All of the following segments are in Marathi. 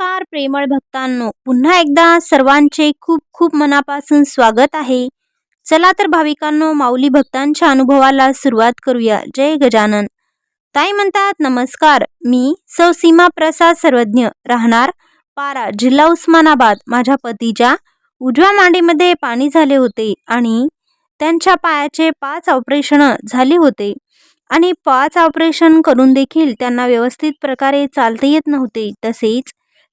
नमस्कार प्रेमळ भक्तांनो. पुन्हा एकदा सर्वांचे खूप खूप मनापासून स्वागत आहे. चला तर भाविकांनो माऊली भक्तांच्या अनुभवाला सुरुवात करूया. जय गजानन. ताई म्हणतात नमस्कार मी सौ सीमा प्रसाद सर्वज्ञ राहणार पारा जिल्हा उस्मानाबाद. माझ्या पतीच्या उजव्या मांडीमध्ये पाणी झाले होते आणि त्यांच्या पायाचे पाच ऑपरेशन झाले होते आणि पाच ऑपरेशन करून देखील त्यांना व्यवस्थित प्रकारे चालता येत नव्हते. तसेच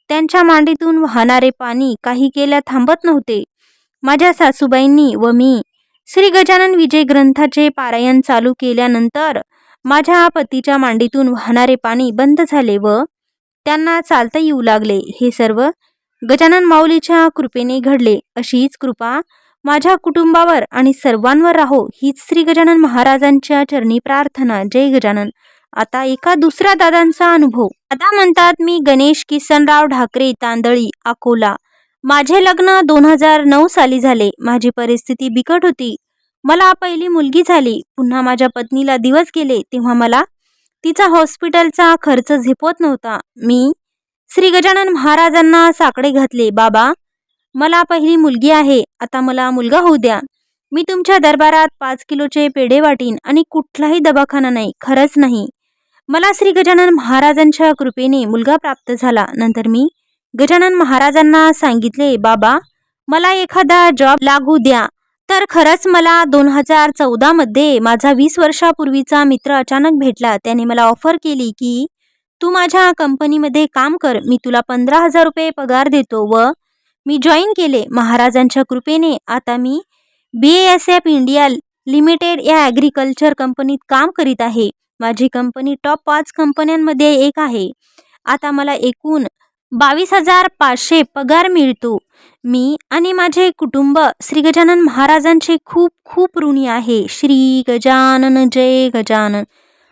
त्यांच्या मांडीतून वाहणारे पाणी काही केल्या थांबत नव्हते. माझ्या सासूबाईंनी व मी श्री गजानन विजय ग्रंथाचे पारायण चालू केल्यानंतर माझ्या पतीच्या मांडीतून वाहणारे पाणी बंद झाले व त्यांना चालता येऊ लागले. हे सर्व गजानन माऊलीच्या कृपेने घडले. अशीच कृपा माझ्या कुटुंबावर आणि सर्वांवर राहो हीच श्री गजानन महाराजांच्या चरणी प्रार्थना. जय गजानन. आता एका दुसऱ्या दादांचा अनुभव. दादा म्हणतात मी गणेश किसनराव ढाकरे तांदळी अकोला. माझे लग्न दोन हजार नऊ साली झाले. माझी परिस्थिती बिकट होती. मला पहिली मुलगी झाली. पुन्हा माझ्या पत्नीला दिवस गेले. तेव्हा मला तिचा हॉस्पिटलचा खर्च झेपत नव्हता. मी श्री गजानन महाराजांना साकडे घातले. बाबा मला पहिली मुलगी आहे. आता मला मुलगा होऊ द्या. मी तुमच्या दरबारात पाच किलोचे पेढे वाटीन आणि कुठलाही दवाखाना नाही. खरंच नाही. मला श्री गजानन महाराजांच्या कृपेने मुलगा प्राप्त झाला. नंतर मी गजानन महाराजांना सांगितले बाबा मला एखादा जॉब लागू द्या. तर खरंच मला दोन हजार चौदामध्ये माझा वीस वर्षापूर्वीचा मित्र अचानक भेटला. त्याने मला ऑफर केली की तू माझ्या कंपनीमध्ये काम कर. मी तुला पंधरा हजार रुपये पगार देतो व मी जॉईन केले. महाराजांच्या कृपेने आता मी B S F India limited या ॲग्रिकल्चर कंपनीत काम करीत आहे. माझी कंपनी टॉप पाच कंपन्यांमध्ये एक आहे. आता मला एकूण बावीस हजार पाचशे पगार मिळतो. मी आणि माझे कुटुंब श्री गजानन महाराजांचे खूप खूप ऋणी आहे. श्री गजानन जय गजानन.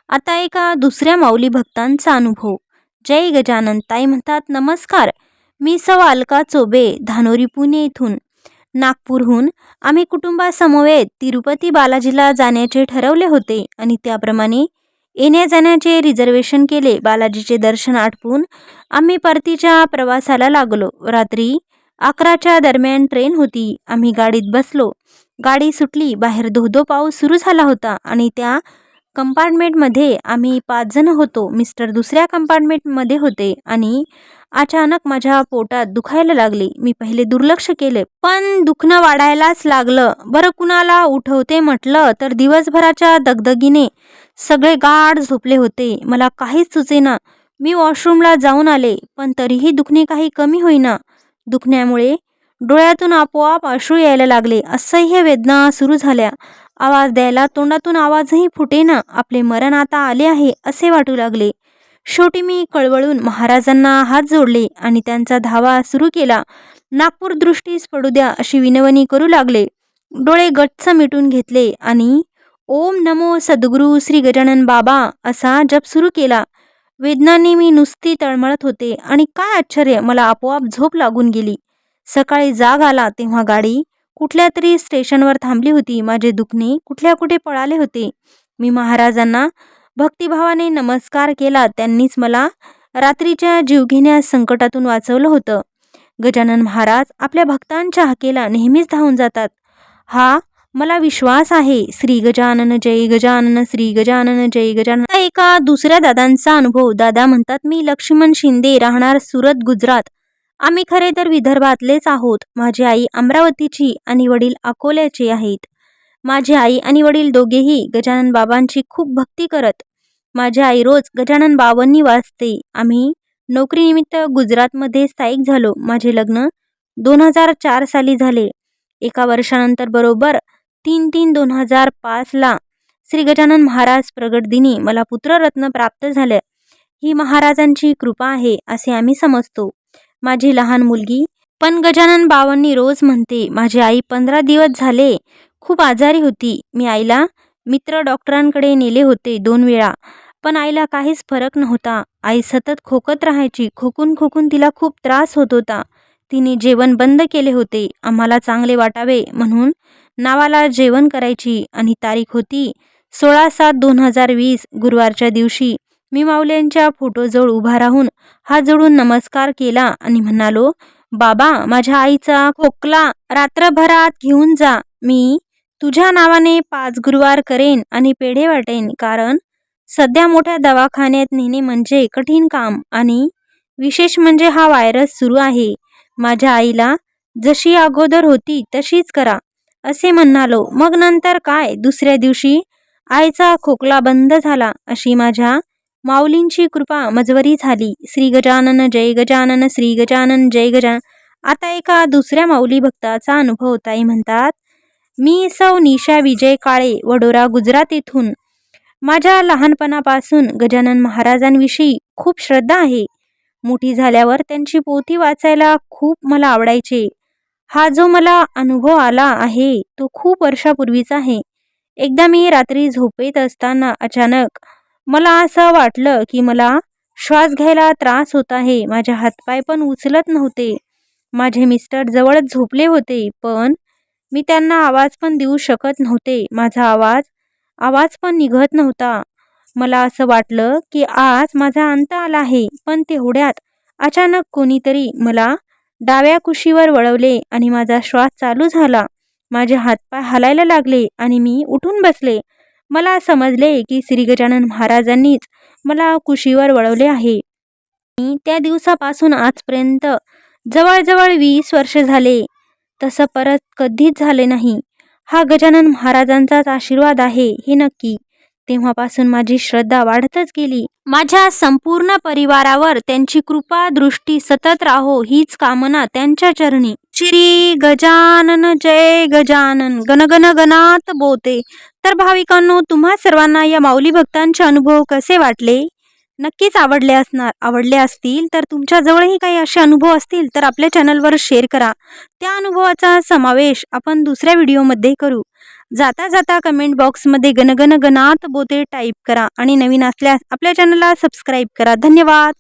आता एका दुसऱ्या माऊली भक्तांचा अनुभव. जय गजानन ताई म्हणतात नमस्कार. मी सौ अलका चोबे धानोरी पुणे येथून. नागपूरहून आम्ही कुटुंबासमवेत तिरुपती बालाजीला जाण्याचे ठरवले होते आणि त्याप्रमाणे येण्या जाण्याचे रिझर्वेशन केले. बालाजीचे दर्शन आटपून आम्ही परतीच्या प्रवासाला लागलो. रात्री अकराच्या दरम्यान ट्रेन होती. आम्ही गाडीत बसलो. गाडी सुटली. बाहेर धोधो पाऊस सुरू झाला होता आणि त्या कंपार्टमेंटमध्ये आम्ही पाच जण होतो. मिस्टर दुसऱ्या कंपार्टमेंटमध्ये होते आणि अचानक माझ्या पोटात दुखायला लागले. मी पहिले दुर्लक्ष केले. पण दुखणं वाढायलाच लागलं. बरं कुणाला उठवते म्हटलं तर दिवसभराच्या दगदगीने सगळे गाढ झोपले होते. मला काहीच सुचेना. मी वॉशरूमला जाऊन आले पण तरीही दुखणे काही कमी होईना. दुखण्यामुळे डोळ्यातून आपोआप अश्रू यायला लागले. असह्य वेदना सुरू झाल्या. आवाज द्यायला तोंडातून आवाजही फुटेना. आपले मरण आता आले आहे असे वाटू लागले. शेवटी मी कळवळून महाराजांना हात जोडले आणि त्यांचा धावा सुरू केला. नागपूर दृष्टीस पडू द्या अशी विनवणी करू लागले. डोळे गच्च मिटून घेतले आणि ओम नमो सद्गुरू श्री गजानन बाबा असा जप सुरू केला. वेदनाने मी नुसती तळमळत होते आणि काय आश्चर्य मला आपोआप झोप लागून गेली. सकाळी जाग आला तेव्हा गाडी कुठल्या तरी स्टेशनवर थांबली होती. माझे दुखणे कुठल्या कुठे पळाले होते. मी महाराजांना भक्तिभावाने नमस्कार केला. त्यांनीच मला रात्रीच्या जीवघेण्या संकटातून वाचवलं होतं. गजानन महाराज आपल्या भक्तांच्या हाकेला नेहमीच धावून जातात. हा मला विश्वास आहे. श्री गजानन जय गजानन श्री गजानन जय गजानन. एका दुसऱ्या दादांचा अनुभव. दादा म्हणतात मी लक्ष्मण शिंदे राहणार सुरत गुजरात. आम्ही खरे तर विदर्भातलेच आहोत. माझी आई अमरावतीची आणि वडील अकोल्याचे आहेत. माझी आई आणि वडील दोघेही गजानन बाबांची खूप भक्ती करत. माझी आई रोज गजानन बाबांनी वाचते. आम्ही नोकरीनिमित्त गुजरातमध्ये स्थायिक झालो. माझे लग्न दोन हजार चार साली झाले. एका वर्षानंतर बरोबर तीन तीन दोन हजार पाचला श्री गजानन महाराज प्रगट दिनी मला पुत्ररत्न प्राप्त झालं. ही महाराजांची कृपा आहे असे आम्ही समजतो. माझी लहान मुलगी पण गजानन बाबांनी रोज म्हणते माझी आई पंधरा दिवस झाले खूप आजारी होती. मी आईला मित्र डॉक्टरांकडे नेले होते दोन वेळा पण आईला काहीच फरक नव्हता. आई सतत खोकत राहायची खोकून खोकून तिला खूप त्रास होत होता. तिने जेवण बंद केले होते आम्हाला चांगले वाटावे म्हणून नावाला जेवण करायची आणि तारीख होती सोळा सात दोन हजार वीस गुरुवारच्या दिवशी मी माऊल्यांच्या फोटोजवळ उभा राहून हात जोडून नमस्कार केला आणि म्हणालो बाबा माझ्या आईचा खोकला रात्रभरात घेऊन जा. मी तुझ्या नावाने पाच गुरुवार करेन आणि पेढे वाटेन कारण सध्या मोठ्या दवाखान्यात नेणे म्हणजे कठीण काम आणि विशेष म्हणजे हा व्हायरस सुरू आहे. माझ्या आईला जशी अगोदर होती तशीच करा. असे म्हणालो. मग नंतर काय? दुसऱ्या दिवशी आईचा खोकला बंद झाला. अशी माझ्या माऊलींची कृपा मजवरी झाली. श्री गजानन जय गजानन श्री गजानन जय गजान आता एका दुसऱ्या माऊली भक्ताचा अनुभव ताई म्हणतात मी सौ निशा विजय काळे वडोरा गुजरात येथून. माझ्या लहानपणापासून गजानन महाराजांविषयी खूप श्रद्धा आहे. मोठी झाल्यावर त्यांची पोथी वाचायला खूप मला आवडायचे. हा जो मला अनुभव आला आहे तो खूप वर्षापूर्वीचा आहे. एकदा मी रात्री झोपेत असताना अचानक मला असं वाटलं की मला श्वास घ्यायला त्रास होत आहे माझे हातपाय पण उचलत नव्हते. माझे मिस्टर जवळच झोपले होते पण मी त्यांना आवाज पण देऊ शकत नव्हते. माझा आवाज आवाज पण निघत नव्हता. मला असं वाटलं की आज माझा अंत आला आहे पण तेवढ्यात अचानक कोणीतरी मला डाव्या कुशीवर वळवले आणि माझा श्वास चालू झाला. माझे हातपाय हलायला लागले आणि मी उठून बसले. मला समजले की श्री गजानन महाराजांनीच मला कुशीवर वळवले आहे. मी त्या दिवसापासून आजपर्यंत जवळजवळ वीस वर्ष झाले. तसं परत कधीच झाले नाही. हा गजानन महाराजांचाच आशीर्वाद आहे हे नक्की. तेव्हापासून माझी श्रद्धा वाढतच गेली. माझ्या संपूर्ण परिवारावर त्यांची कृपा दृष्टी सतत राहो हीच कामना त्यांच्या चरणी. श्री गजानन जय गजानन गणगण गणात बोते. तर भाविकांनो तुम्हा सर्वांना या माऊली भक्तांचे अनुभव कसे वाटले? नक्कीच आवडले असणार आवडले असतील. तर तुमच्याजवळही काही असे अनुभव असतील तर आपल्या चॅनलवर शेअर करा. त्या अनुभवाचा समावेश आपण दुसऱ्या व्हिडिओमध्ये करू. जाता जाता कमेंट बॉक्समध्ये गणगण गणात बोते टाईप करा आणि नवीन असल्यास आपल्या चॅनलला सबस्क्राईब करा. धन्यवाद!